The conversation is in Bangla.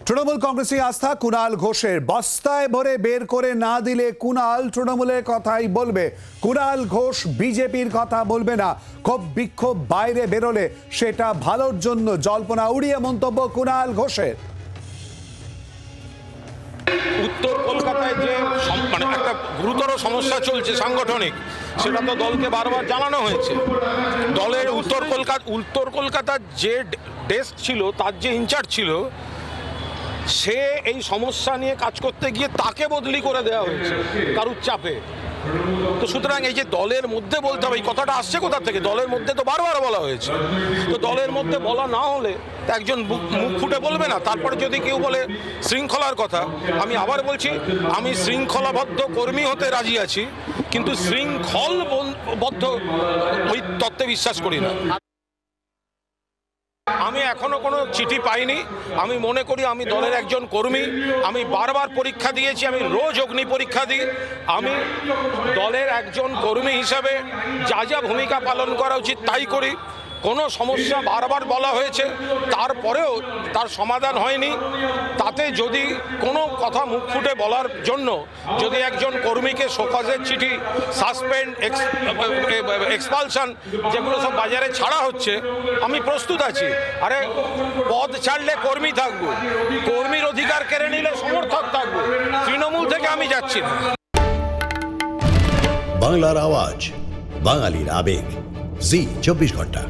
তৃণমূল কংগ্রেসী আস্থা কুণাল ঘোষের। বস্তায় ভরে বের করে না দিলে কুণাল তৃণমূলের কথাই বলবে। কুণাল ঘোষ বিজেপির কথা বলবে না। ক্ষোভ বিক্ষোভ বাইরে বেরোলে সেটা ভালোর জন্য জল্পনা। উড়িয়ে মন্তব্য কুণাল ঘোষের। উত্তর কলকাতায় যে মানে একটা গুরুতর সমস্যা চলছে সাংগঠনিক, সেটা তো দলকে বারবার জানানো হয়েছে। দলের উত্তর কলকাতা উত্তর কলকাতার যে ডেস্ক ছিল, তার যে ইনচার্জ ছিল সে এই সমস্যা নিয়ে কাজ করতে গিয়ে তাকে বদলি করে দেওয়া হয়েছে, কারুর চাপে। তো সুতরাং এই যে দলের মধ্যে বলতে হবে, এই কথাটা আসছে কোথা থেকে? দলের মধ্যে তো বারবার বলা হয়েছে। তো দলের মধ্যে বলা না হলে একজন মুখ- ফুটে বলবে না। তারপরে যদি কেউ বলে শৃঙ্খলার কথা, আমি আবার বলছি, আমি শৃঙ্খলাবদ্ধ কর্মী হতে রাজি আছি, কিন্তু শৃঙ্খল বন- ওই তত্ত্বে বিশ্বাস করি না। আমি এখনও কোনো চিঠি পাইনি। আমি মনে করি আমি দলের একজন কর্মী। আমি বারবার পরীক্ষা দিয়েছি, আমি রোজ অগ্নি পরীক্ষা দিই। আমি দলের একজন কর্মী হিসাবে যা যা ভূমিকা পালন করা উচিত তাই করি। কোনো সমস্যা বারবার বলা হয়েছে, তারপরেও তার সমাধান হয়নি। তাতে যদি কোনো কথা মুখ ফুটে বলার জন্য যদি একজন কর্মীকে শোকজের চিঠি, সাসপেন্ড এক্সপালশন যেগুলো সব বাজারে ছাড়া হচ্ছে, আমি প্রস্তুত আছি। আরে, পদ ছাড়লে কর্মী থাকব, কর্মীর অধিকার কেড়ে নিলে সমর্থক থাকব, তৃণমূল থেকে আমি যাচ্ছি না। বাংলার আওয়াজ, বাঙালির আবেগ, জি, চব্বিশ ঘণ্টা।